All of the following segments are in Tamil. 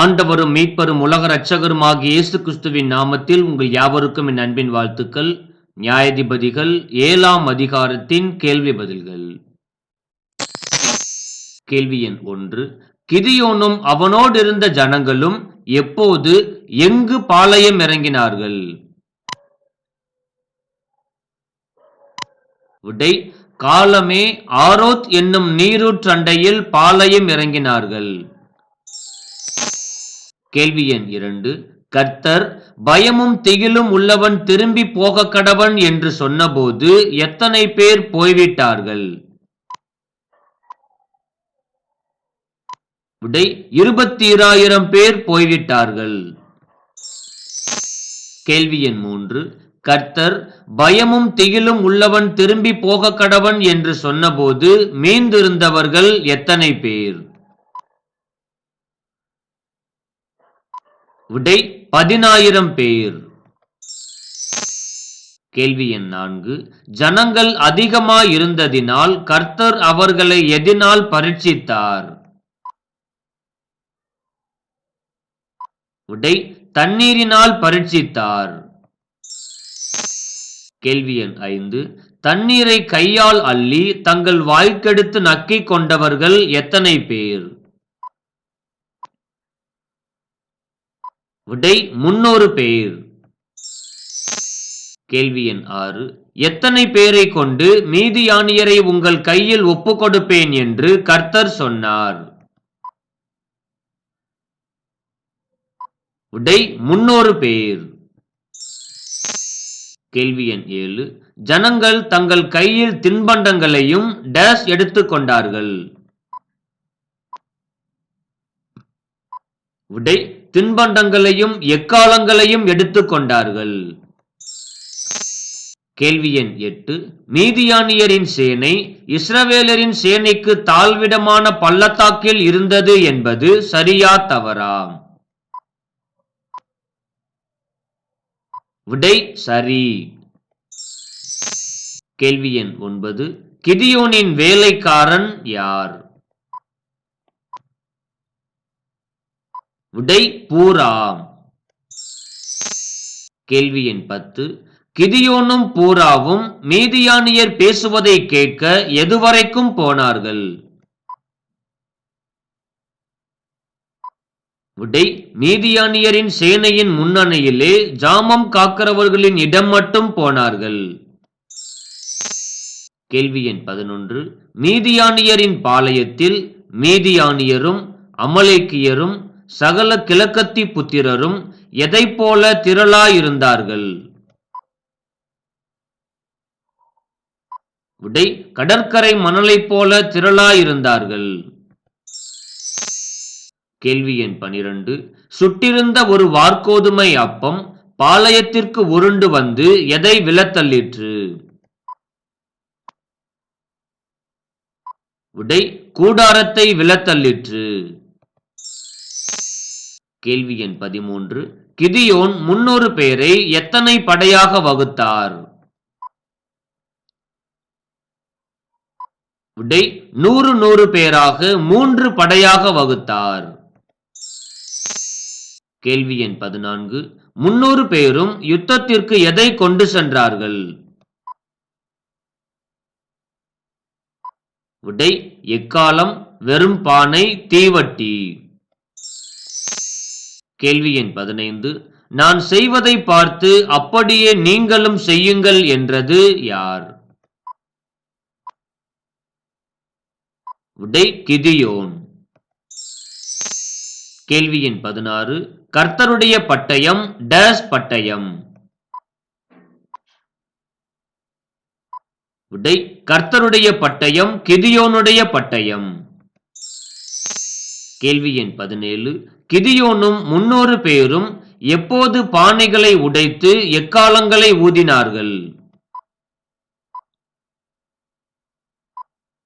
ஆண்டவரும் மீட்பரும் உலக இரட்சகரும் ஆகிய இயேசு கிறிஸ்துவின் நாமத்தில் உங்கள் யாவருக்கும் என் அன்பின் வாழ்த்துக்கள். நியாயாதிபதிகள் ஏழாம் அதிகாரத்தின் கேள்வி பதில்கள். கேள்வி எண் ஒன்று. கிதியோனும் அவனோடு இருந்த ஜனங்களும் எப்போது எங்கு பாளையம் இறங்கினார்கள்? விடை காலமே ஆரோத் என்னும் நீரூற்றண்டையில் பாளையம் இறங்கினார்கள். கேள்வி எண் இரண்டு. கர்த்தர் பயமும் திகிலும் உள்ளவன் திரும்பி போக கடவன் என்று சொன்னபோது எத்தனை பேர் போய்விட்டார்கள்? விடை இருபத்தீராயிரம் பேர் போய்விட்டார்கள். கேள்வி எண் மூன்று. கர்த்தர் பயமும் திகிலும் உள்ளவன் திரும்பி போக கடவன் என்று சொன்னபோது மீந்திருந்தவர்கள் எத்தனை பேர்? விடை பதினாயிரம் பேர். கேள்வி எண் நான்கு. ஜனங்கள் அதிகமாயிருந்ததினால் கர்த்தர் அவர்களை எதினால் பரீட்சித்தார். விடை தண்ணீரினால் பரீட்சித்தார். கேள்வி எண் ஐந்து. தண்ணீரை கையால் அள்ளி தங்கள் வாய்க்கெடுத்து நக்கிக் கொண்டவர்கள் எத்தனை பேர்? விடை முன்னூறு பேர். கேள்வி எண் ஆறு. எத்தனை பேரை கொண்டு மீதியானியரை உங்கள் கையில் ஒப்பு கொடுப்பேன் என்று கர்த்தர் சொன்னார். விடை முன்னூறு பேர். கேள்வி எண் ஏழு. ஜனங்கள் தங்கள் கையில் தின்பண்டங்களையும் டேஷ் எடுத்துக் கொண்டார்கள். விடை தின்பண்டங்களையும் எக்காலங்களையும் எடுத்து கொண்டார்கள். கேள்வி எண் எட்டு. மீதியானியரின் சேனை இஸ்ரவேலரின் சேனைக்கு தாழ்விடமான பள்ளத்தாக்கில் இருந்தது என்பது சரியா தவறா? விடை சரி. கேள்வி எண் ஒன்பது. கிதியோனின் வேலைக்காரன் யார்? உடை பூராம் கேள்வி எண் பத்து. கிதியோனும் பூராவும் மீதியானியர் பேசுவதை கேட்க எதுவரைக்கும் போனார்கள்? விடை மீதியானியரின் சேனையின் முன்னணியிலே ஜாமம் காக்கிறவர்களின் இடம் மட்டும் போனார்கள். கேள்வி எண் பதினொன்று. மீதியானியரின் பாளையத்தில் மீதியானியரும் அமலேக்கியரும் சகல கிழக்கத்தி புத்திரரும் எதை போல திரளாயிருந்தார்கள்? விடை கடற்கரை மணலைப் போல திரளாயிருந்தார்கள். கேள்வி எண் பனிரெண்டு. சுட்டிருந்த ஒரு வார்கோதுமை அப்பம் பாளையத்திற்கு உருண்டு வந்து எதை விலத்தள்ளிற்று விடை கூடாரத்தை விலத்தள்ளிற்று கேள்வி எண் பதிமூன்று. கிதியோன் முன்னூறு பேரை எத்தனை படையாக வகுத்தார்? விடை நூறு நூறு பேராக மூன்று படையாக வகுத்தார். கேள்வி எண் பதினான்கு. முன்னூறு பேரும் யுத்தத்திற்கு எதை கொண்டு சென்றார்கள்? விடை எக்காலம் வெறும் பானை தீவட்டி. கேள்வி எண் பதினைந்து. நான் செய்வதை பார்த்து அப்படியே நீங்களும் செய்யுங்கள் என்றது யார்? விடை கிதியோன். கேள்வி எண் பதினாறு. கர்த்தருடைய பட்டயம் டேஸ் பட்டயம். விடை கர்த்தருடைய பட்டயம் கிதியோனுடைய பட்டயம். கேள்வி எண் பதினேழு. கிதியோனும் முன்னூறு பேரும் எப்போது பானைகளை உடைத்து எக்காலங்களை ஊதினார்கள்?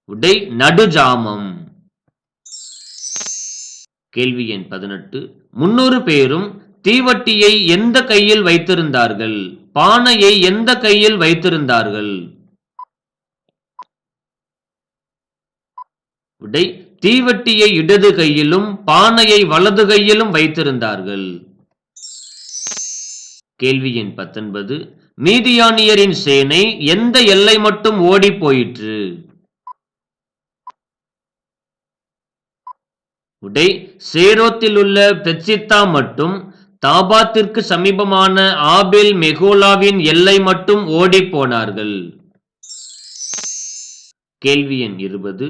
உடை நடுஜாமம். கேள்வி எண் பதினெட்டு. முன்னூறு பேரும் தீவட்டியை எந்த கையில் வைத்திருந்தார்கள்? பானையை எந்த கையில் வைத்திருந்தார்கள்? உடை தீவட்டியை இடது கையிலும் பானையை வலது கையிலும் வைத்திருந்தார்கள். கேள்வி எண் பத்தொன்பது. மீதியானியரின் சேனை எந்த எல்லை மட்டும் ஓடி போயிற்று? உடை சேரோத்தில் உள்ள பெட்சித்தா மட்டும் தாபாத்திற்கு சமீபமான ஆபேல் மெகோலாவின் எல்லை மட்டும் ஓடி போனார்கள். கேள்வி எண் இருபது.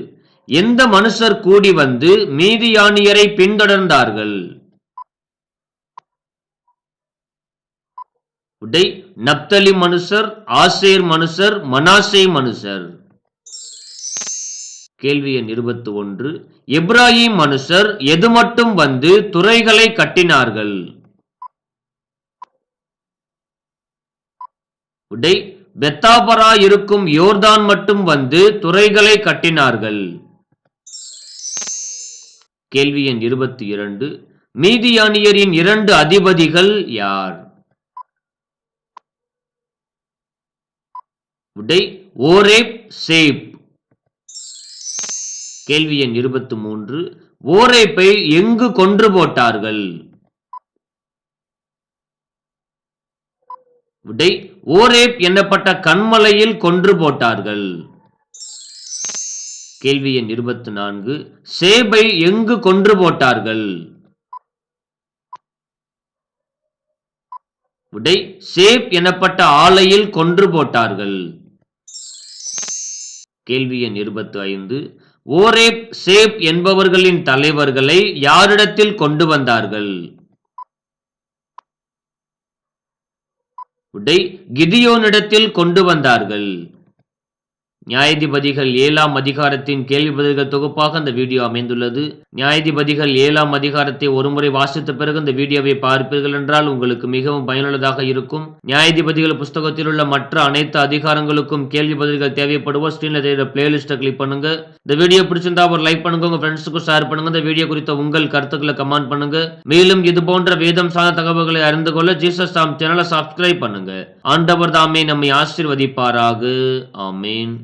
எந்த மனுஷர் கூடி வந்து மீதியானியரை பின்தொடர்ந்தார்கள்? உடை நப்தலி மனுஷர் ஆசேர் மனுஷர் மனாசே மனுஷர். கேள்வி எண் இருபத்தி ஒன்று எப்ராஹிம் மனுஷர் எது மட்டும் வந்து துறைகளை கட்டினார்கள்? உடை பெத்தாபரா இருக்கும் யோர்தான் மட்டும் வந்து துறைகளை கட்டினார்கள். கேள்வி எண் இருபத்தி இரண்டு. மீதியானியரின் இரண்டு அதிபதிகள் யார்? உடை ஓரேப் சேப். கேள்வி எண் இருபத்தி மூன்று. ஓரேப்பை எங்கு கொன்று போட்டார்கள்? விடை ஓரேப் என்னப்பட்ட கண்மலையில் கொன்று போட்டார்கள்? கேள்வி எண் இருபத்தி நான்கு. சேபை எங்கு கொன்று போட்டார்கள்? விடை சேப் எனப்பட்ட ஆலையில் கொன்று போட்டார்கள். கேள்வி எண் இருபத்தி ஐந்து. ஓரேப் சேப் என்பவர்களின் தலைவர்களை யாரிடத்தில் கொண்டு வந்தார்கள்? உடை கிதியோனிடத்தில் கொண்டு வந்தார்கள். நியாயாதிபதிகள் ஏழாம் அதிகாரத்தின் கேள்வி பதில்கள் தொகுப்பாக அந்த வீடியோ அமைந்துள்ளது. நியாயாதிபதிகள் ஏழாம் அதிகாரத்தை ஒருமுறை வாசித்த பிறகு இந்த வீடியோவை பார்ப்பீர்கள் என்றால் உங்களுக்கு மிகவும் பயனுள்ளதாக இருக்கும். நியாயாதிபதிகள் புஸ்தகத்தில் உள்ள மற்ற அனைத்து அதிகாரங்களுக்கும் கேள்வி பதில்கள் தேவைப்படுவோம் ஸ்கிரீன்ல தெரிகிற பிளேலிஸ்ட்டை கிளிக் பண்ணுங்க. இந்த வீடியோ பிடிச்சிருந்தா ஒரு லைக் பண்ணுங்க உங்க ஃப்ரெண்ட்ஸுக்கும் ஷேர் பண்ணுங்க. இந்த வீடியோ குறித்த உங்கள் கருத்துக்களை கமெண்ட் பண்ணுங்க. மேலும் இது போன்ற வேதம் சார்ந்த தகவல்களை அறிந்து கொள்ள ஜீசஸ் சாம் சேனலை சப்ஸ்கிரைப் பண்ணுங்க. ஆண்டவர் தாமே நம்மை ஆசிர்வதிப்பாராக. ஆமீன்.